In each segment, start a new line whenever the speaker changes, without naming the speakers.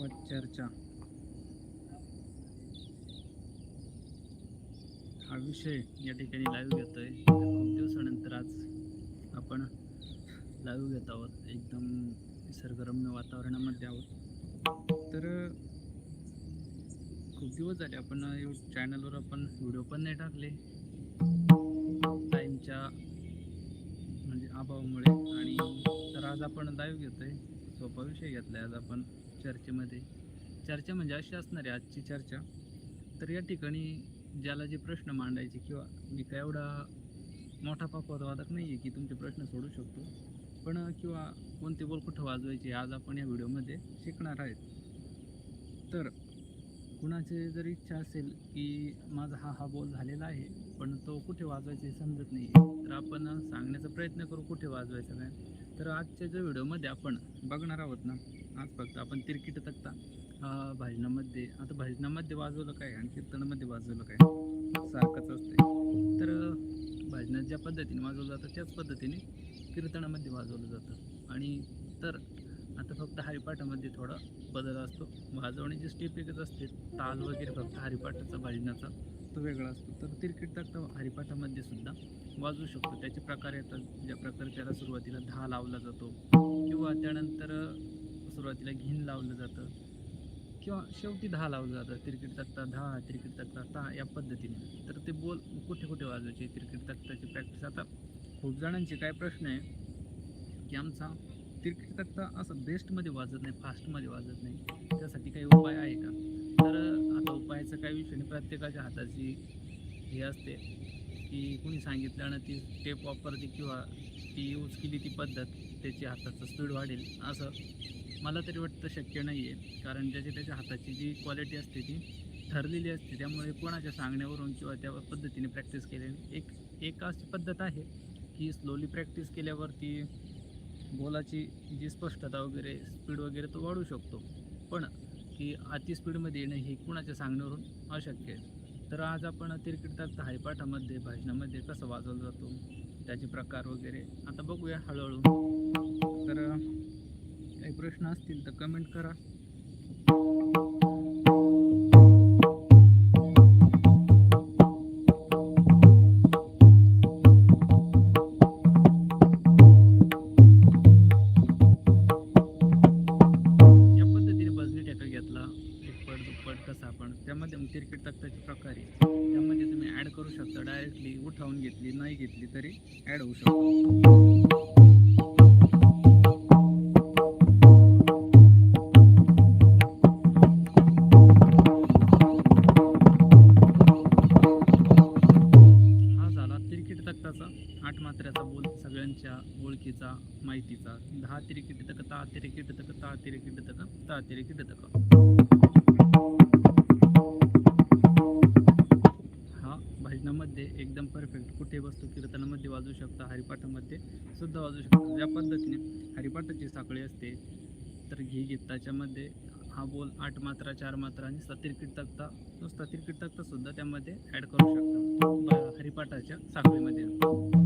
चर्चा. हा विषय या ठिकाणी लाईव्ह घेतोय. खूप दिवसानंतर आज आपण लाईव्ह घेत आहोत. एकदम निसर्गरम्य वातावरणामध्ये आहोत. तर खूप दिवस झाले आपण चॅनलवर आपण व्हिडिओ पण नाही टाकले. टाईमच्या म्हणजे अभावामुळे. आणि तर आज आपण लाईव्ह घेतोय. सोपा विषय घेतलाय आज आपण. चर्चेमध्ये. चर्चा म्हणजे अशी असणार आहे आजची चर्चा. तर या ठिकाणी ज्याला जे प्रश्न मांडायचे किंवा मी काय एवढा मोठा पकवादवादक नाही आहे की तुमचे प्रश्न सोडू शकतो. पण किंवा कोणते बोल कुठं वाजवायचे आज आपण या व्हिडिओमध्ये शिकणार आहेत. तर कुणाची जर इच्छा असेल की माझा हा हा बोल झालेला आहे पण तो कुठे वाजवायचा हे समजत नाही तर आपण सांगण्याचा प्रयत्न करू कुठे वाजवायचा काय? तर आजच्या ज्या व्हिडिओमध्ये आपण बघणार आहोत ना आज फक्त आपण तिरकीट तक्ता भाजनामध्ये भजनामध्ये आता भजनामध्ये वाजवलं काय आणि कीर्तनामध्ये वाजवलं काय सारखंच असते तर भाजनात भजनात ज्या पद्धतीने वाजवलं जातं त्याच पद्धतीने कीर्तनामध्ये वाजवलं जातं. आणि तर आता फक्त हरिपाठामध्ये थोडा बदल असतो. वाजवण्याची स्टेप एकच असते ताल वगैरे फक्त हरिपाठाचा भजनाचा. तो वेगळा असतो तर तिरकीट तक्ता हरिपाठामध्ये सुद्धा वाजू शकतो. त्याचे प्रकार येतात ज्या प्रकारे त्याला सुरुवातीला दहा लावला जातो किंवा त्यानंतर सुरुवातीला घिन लावलं जातं किंवा शेवटी दहा लावलं जातं. तिरकीट तक्ता दहा तिरकीट तक्ता दहा या पद्धतीने. तर ते बोल कुठे कुठे वाजवायचे? तिरकीट तक्ताची प्रॅक्टिस आता खूप जणांचे काय प्रश्न आहे की आमचा तिरकीट तक्ता असं बेस्टमध्ये वाजत नाही फास्टमध्ये वाजत नाही. त्यासाठी काही उपाय आहे का? तर आता काही विषय नाही. प्रत्येकाच्या हाताची हे असते की कुणी सांगितल्यानं ती टेप वापरते किंवा ती यूज केली ती पद्धत त्याची हाताचं स्पीड वाढेल असं मला तरी वाटतं शक्य नाही आहे कारण ज्याची त्याच्या हाताची जी क्वालिटी असते ती ठरलेली असते. त्यामुळे कोणाच्या सांगण्यावरून किंवा त्या पद्धतीने प्रॅक्टिस केली एक एक अशी पद्धत आहे की स्लोली प्रॅक्टिस केल्यावरती बोलाची जी स्पष्टता वगैरे स्पीड वगैरे तो वाढू शकतो. पण की अति स्पीडमध्ये येणं हे कुणाच्या सांगण्यावरून अशक्य आहे. तर आज आपण तिरकीट तक्ता हरिपाठामध्ये कसं वाजवला जातो त्याचे प्रकार वगैरे आता बघूया हळूहळू. तर काही प्रश्न असतील तर कमेंट करा. तिरकीट आठ मात्र्याचा बोल सगळ्यांच्या ओळखीचा माहितीचा. दहा तिरकीट तक ता तिरकीट तक ता तिरकीट तक ता तिरकीट तक हा भजनामध्ये एकदम परफेक्ट कुठे वस्तू कीर्तनामध्ये वाजवू शकता हरिपाठामध्ये सुद्धा वाजवू शकता. ज्या पद्धतीने हरिपाठाची साखळी असते तर घी गीताच्यामध्ये हा बोल आठ मात्रा चार मात्रा आणि सतिर्किट तक्ता तो सतिर्किट तक्ता सुद्धा त्यामध्ये ॲड करू शकता. हरिपाठाच्या साखळीमध्ये.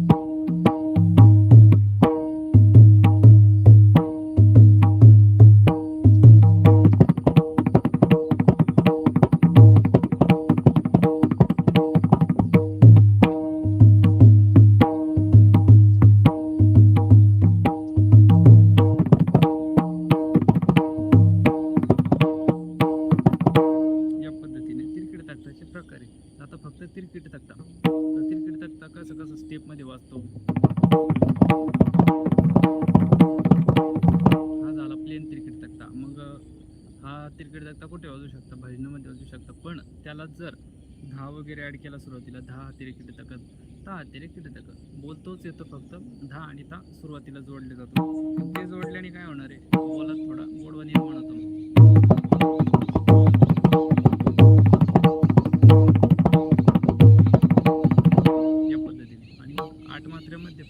क्रिकेट जगता कुठे वाजू शकता? भजनामध्ये वाजू शकता. पण त्याला जर दहा वगैरे ॲड केला सुरुवातीला दहा तिरकीट तकत दहा तिरकीट तक बोलतोच येतो फक्त दहा आणि ता सुरुवातीला जोडले जातो. ते जोडल्याने काय होणार आहे? बोलात थोडा गोडवा निर्माण होतो या पद्धतीने. आणि आठ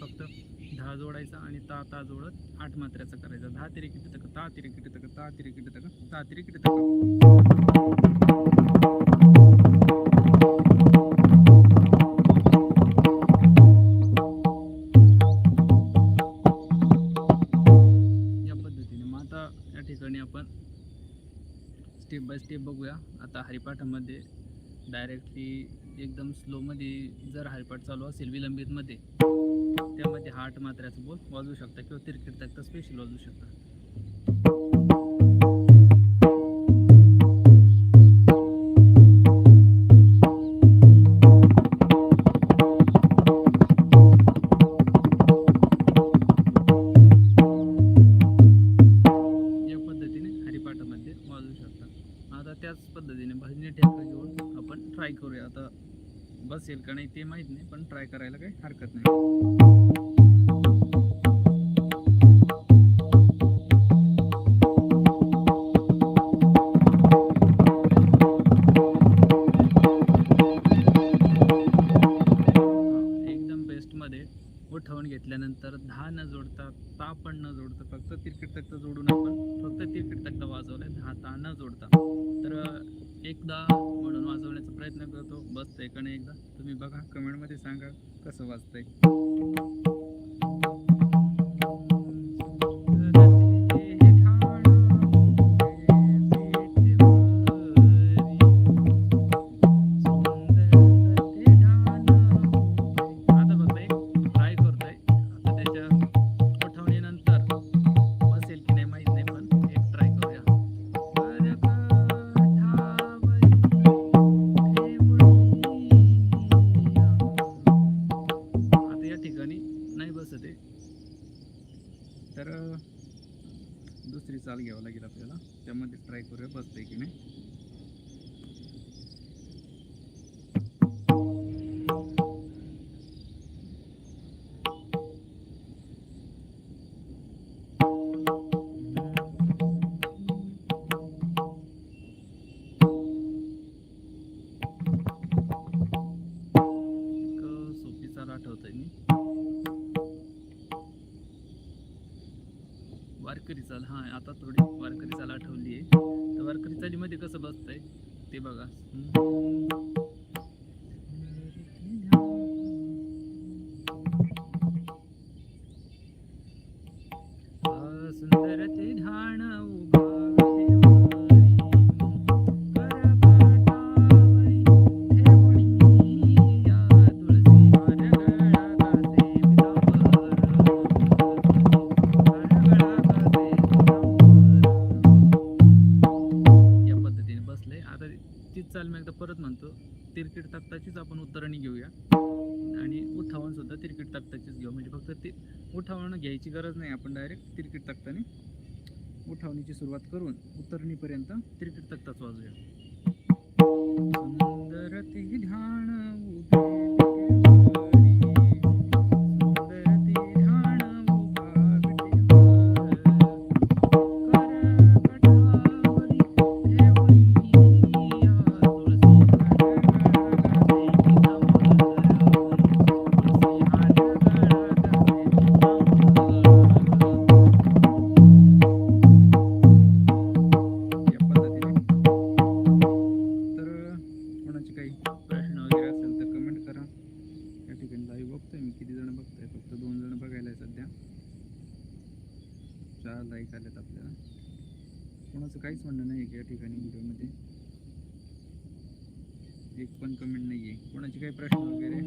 फक्त जोडायचा आणि ता ता जोडत आठ मात्र्याचा करायचा. दहा तिरी तक ता तिरी तक ता तिरी तक ता या पद्धतीने मग आता या ठिकाणी आपण स्टेप बघूया. आता हरिपाठामध्ये डायरेक्टली एकदम स्लोमध्ये जर हरिपाठ चालू असेल विलंबितमध्ये त्यामध्ये हार्ट आठ मात्र्याचा बोल वाजवू शकता किंवा तिरकीट तक स्पेशल वाजवू शकता. ट्राय करायला काही हरकत नाही. एकदम बेस्टमध्ये उठवून घेतल्यानंतर दहा न जोडता ता पण न जोडता फक्त तिरकीट तक्त जोडून आपण फक्त तिरकीट तक्त वाजवलाय दहा ता न जोडता. तर एकदा म्हणून वाजवण्याचा प्रयत्न करतो. बसतंय का नाही एकदा? तुम्ही बघा कमेंटमध्ये सांगा कसं वाजतंय. हा आता थोडी वारकरी चाल आठवली आहे. तर वारकरी चालीमध्ये कसं बसतंय ते बघा. उठावणं घ्यायची गरज नाही आपण डायरेक्ट तिरकीट तक्ताने उठावणीची सुरुवात करून उतरणीपर्यंत तिरकीट तक्ताच वाजूया. सुंदर ध्यान उभे ठिकाणी व्हिडिओमध्ये एक पण कमेंट नाही आहे कोणाचे काही प्रश्न वगैरे?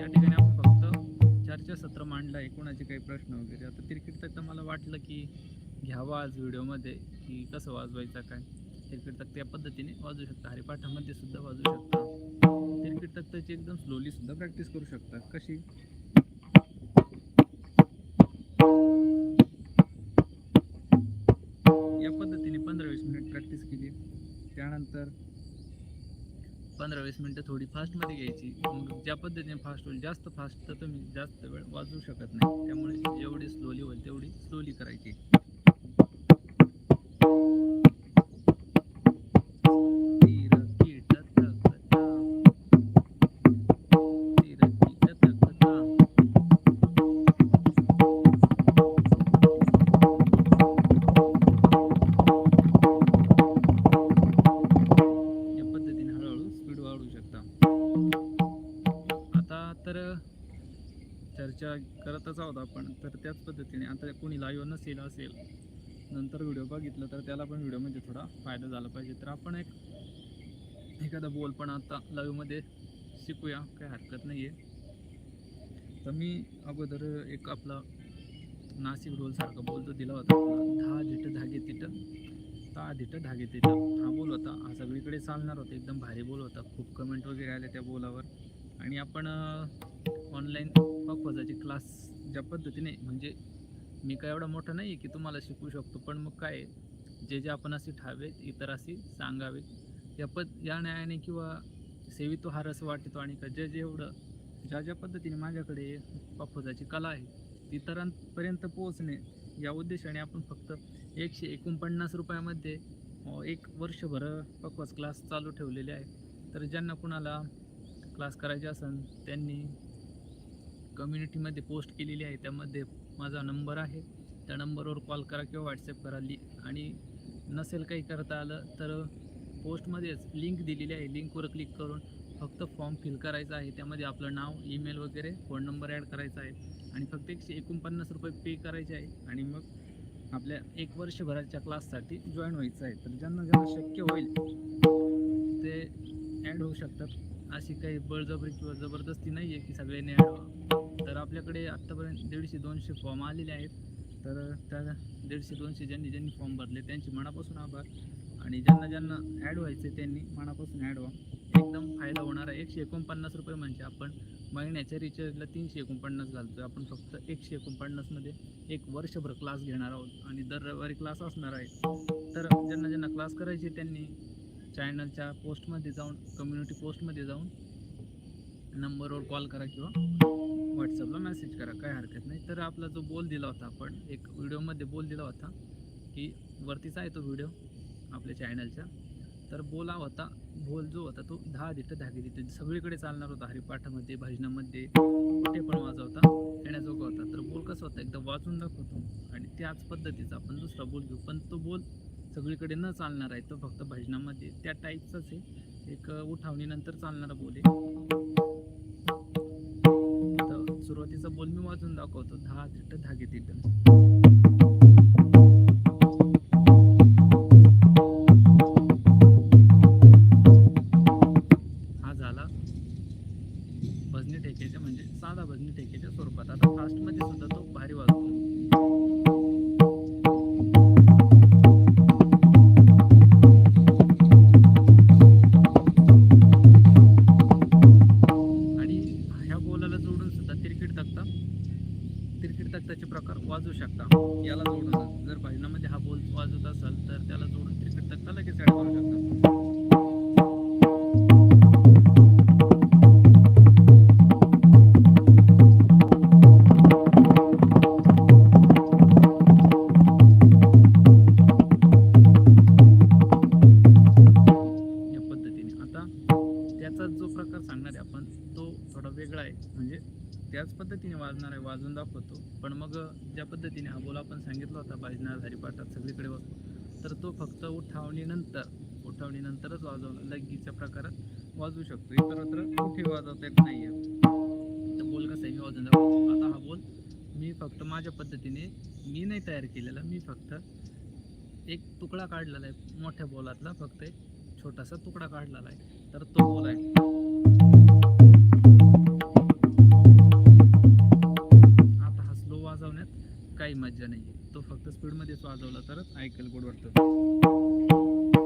या ठिकाणी आपण फक्त चर्चासत्र मांडलं आहे कोणाचे काही प्रश्न वगैरे? आता क्रिकेट तर मला वाटलं की घ्यावा आज व्हिडिओमध्ये की कसं वाजवायचं काय? क्रिकेट तक त्या पद्धतीने वाजवू शकता. हरिपाठामध्ये सुद्धा वाजवू शकता. क्रिकेट तक्ताची एकदम स्लोली सुद्धा प्रॅक्टिस करू शकता. कशी? त्यानंतर पंधरा वीस मिनटं थोडी फास्टमध्ये घ्यायची. मग ज्या पद्धतीने फास्ट होईल जास्त फास्ट तर तुम्ही जास्त वेळ वाजवू शकत नाही. त्यामुळे जेवढी स्लोली होईल तेवढी स्लोली करायची. तर त्याच पद्धतीने आता कोणी लाईव्ह नसेल असेल नंतर व्हिडिओ बघितलं तर त्याला पण व्हिडिओमध्ये थोडा फायदा झाला पाहिजे. तर आपण एक एखादा बोल पण आता लाईव्हमध्ये शिकूया काही हरकत नाही आहे तर मी अगोदर एक आपला नाशिक रोलसारखा बोल जो दिला होता दहा धिट धागे तिट दहा धिट धागे तिट. हा बोल होता हा सगळीकडे चालणार होता एकदम भारी बोल होता. खूप कमेंट वगैरे आले त्या बोलावर. आणि आपण ऑनलाईन पक्वाजाचे क्लास ज्या पद्धतीने म्हणजे मी काय एवढा मोठा नाही आहे की तुम्हाला शिकवू शकतो पण मग काय आहे, जे जे आपण असे ठावेत इतर अशी सांगावे या पद या न्यायाने किंवा सेवितो हा रस वाटतो आणि का जे जे एवढं ज्या ज्या पद्धतीने माझ्याकडे पक्वाजाची कला आहे ती इतरांपर्यंत पोहोचणे या उद्देशाने आपण फक्त एकशे एकोणपन्नास रुपयामध्ये एक वर्षभर पक्वाज क्लास चालू ठेवलेले आहे. तर ज्यांना कुणाला क्लास करायचे असेल त्यांनी कम्युनिटीमध्ये पोस्ट केलेली आहे त्यामध्ये माझा नंबर आहे. त्या नंबरवर कॉल करा किंवा व्हॉट्सअप करा. लि आणि नसेल काही करता आलं तर पोस्टमध्येच लिंक दिलेली आहे. लिंकवर क्लिक करून फक्त फॉर्म फिल करायचा आहे. त्यामध्ये आपलं नाव ईमेल वगैरे फोन नंबर ॲड करायचा आहे. आणि फक्त एकशे एकोणपन्नास रुपये पे करायचे आहे. आणि मग आपल्या एक वर्षभराच्या क्लाससाठी जॉईन व्हायचं आहे. तर ज्यांना ज्यांना शक्य होईल ते ॲड होऊ शकतात. अशी काही बळजबरी किंवा जबरदस्ती नाही आहे की सगळ्यांनी ॲड तर आपल्याकडे आत्तापर्यंत दीडशे दोनशे फॉर्म आलेले आहेत. तर त्या दीडशे दोनशे ज्यांनी ज्यांनी फॉर्म भरले त्यांचे मनापासून आभार. आणि ज्यांना ज्यांना ॲड व्हायचे त्यांनी मनापासून ॲड व्हा. एकदम फायदा होणार आहे. एकशे एकोणपन्नास रुपये म्हणजे आपण महिन्याच्या रिचार्जला तीनशे एकोणपन्नास घालतो आपण फक्त एकशे एकोणपन्नासमध्ये एक वर्षभर क्लास घेणार आहोत. आणि दर रविवारी क्लास असणार आहे. तर ज्यांना ज्यांना क्लास करायचे त्यांनी चॅनलच्या पोस्टमध्ये जाऊन कम्युनिटी पोस्टमध्ये जाऊन नंबरवर कॉल करा किंवा व्हॉट्सअपला मेसेज करा काय हरकत नाही. तर आपला जो बोल दिला होता आपण एक व्हिडिओमध्ये बोल दिला होता की वरतीचा आहे तो व्हिडिओ आपल्या चॅनलचा तर बोला होता बोल जो होता तो दहा दिट धागे दिट सगळीकडे चालणार होता हरिपाठामध्ये भजनामध्ये कुठे पण वाजवता येण्याजोगा होता. तर बोल कसा होता? एकदा वाजून दाखवतो आणि त्याच पद्धतीचा आपण दुसरा बोल घेऊ. पण तो बोल सगळीकडे न चालणार आहे तो फक्त भजनामध्ये. त्या टाईपचाच आहे. एक उठावणीनंतर चालणारा बोल आहे. सुरुवातीचा बोल मी वाजून दाखवतो. दहा तिथं धागे तिथं. प्रकार वाजू शकता याला जोडून जर भजनामध्ये म्हणजे हा बोल वाजत असेल तर त्याला जोडून क्रिकेट तक्ता लगेच ॲड करू शकता वाजणार आहे वाजून दाखवतो. पण मग ज्या पद्धतीने हा बोल आपण सांगितला होता बाजणार हरिपाठात सगळीकडे वाजतो तर तो फक्त उठावणीनंतर उठावणीनंतरच वाजवला लगीच्या प्रकारात वाजवू शकतो. इतरत्र कुठे वाजवता येत नाही तर बोल कसं आहे मी वाजून दाखवतो. आता हा बोल मी फक्त माझ्या पद्धतीने मी नाही तयार केलेला मी फक्त एक तुकडा काढलेला आहे मोठ्या बोलातला फक्त एक छोटासा तुकडा काढलेला आहे. तर तो बोल आहे मज्जा नाही आहे तो फक्त स्पीडमध्येच वाजवला तरच ऐकायला गोड वाटतं.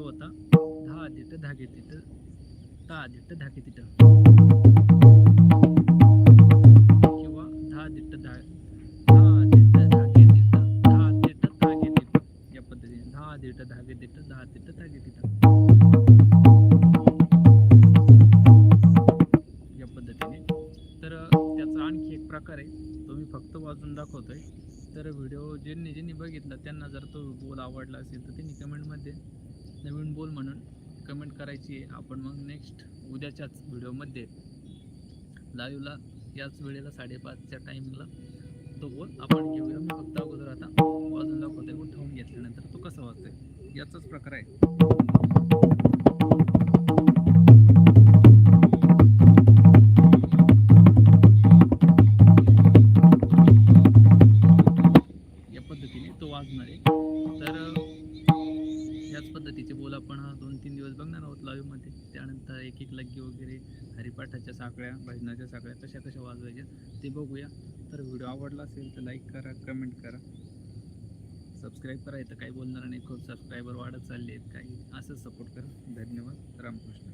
तो होता दहा दिट धागे तिथं दहा दिट धागे तिथं किंवा दहा दिट धा दहा धागे तिट दहा देत धागे तिट या पद्धतीने दहा दिट धागे तिथं दहा दिट धागे तिथं या पद्धतीने. तर त्याचा आणखी एक प्रकार आहे. तो मी फक्त वाजून दाखवतोय. तर व्हिडिओ ज्यांनी ज्यांनी बघितला त्यांना जर तो बोल आवडला असेल तर त्यांनी कमेंटमध्ये नवीन बोल म्हणून कमेंट करायची आहे. आपण मग नेक्स्ट उद्याच्याच व्हिडिओमध्ये लाईव्हला याच वेळेला साडेपाचच्या टायमिंगला तो बोल आपण घेऊया. मी फक्त अगोदर आता वाजून दाखवतोय ठेवून घेतल्यानंतर तो कसा वाजतोय याचाच प्रकार आहे. आहोत त्यानंतर एक एक लग्गी वगैरे हरिपाठाच्या साखळ्या भजनाच्या साखळ्या कशा कशा वाजवायच्या ते बघूया. तर व्हिडिओ आवडला असेल तर लाईक करा कमेंट करा. सबस्क्राईब करा इथं काही बोलणार नाही. खूप सबस्क्रायबर वाढत चालले आहेत काही असंच सपोर्ट करा. धन्यवाद. रामकृष्ण.